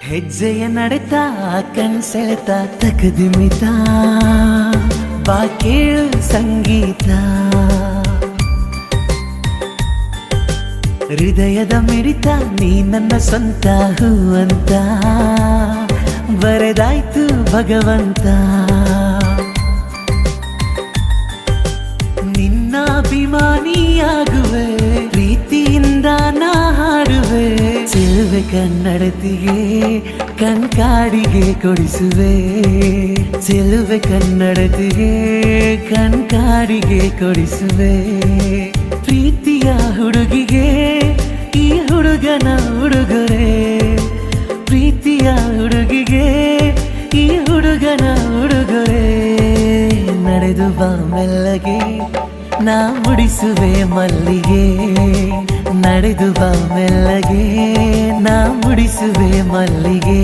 ಹೆಜ್ಜೆಯ ನಡೆತ, ಕಣ್ಸೆಳೆತ ತಕದಿಮಿತ ಬಾ ಕೇಳು ಸಂಗೀತ. ಹೃದಯದ ಮಿಡಿತ, ನೀ ನನ್ನ ಸ್ವಂತ ಹೂವಂತ. ಬರೆದಾಯ್ತು ಭಗವಂತ. ನಿನ್ನ ಅಭಿಮಾನಿಯಾಗುವೆ ಕನ್ನಡತಿಗೆ ಕಣ್ಕಾಡಿಗೆ ಕೊಡಿಸುವೆ. ಚೆಲುವೆ ಕನ್ನಡತಿಗೆ ಕಣ್ಕಾಡಿಗೆ ಕೊಡಿಸುವೆ. ಪ್ರೀತಿಯ ಹುಡುಗಿಗೆ ಈ ಹುಡುಗನ ಉಡುಗೊರೆ. ಪ್ರೀತಿಯ ಹುಡುಗಿಗೆ ಈ ಹುಡುಗನ ಉಡುಗೊರೆ. ನಡೆದು ಬಾ ಮೆಲ್ಲಗೆ ನಾ ಮುಡಿಸುವೆ ಮಲ್ಲಿಗೆ. ನಡೆದು ಬಾ ಮೆಲ್ಲಗೆ ನಾ ಮುಡಿಸುವೆ ಮಲ್ಲಿಗೆ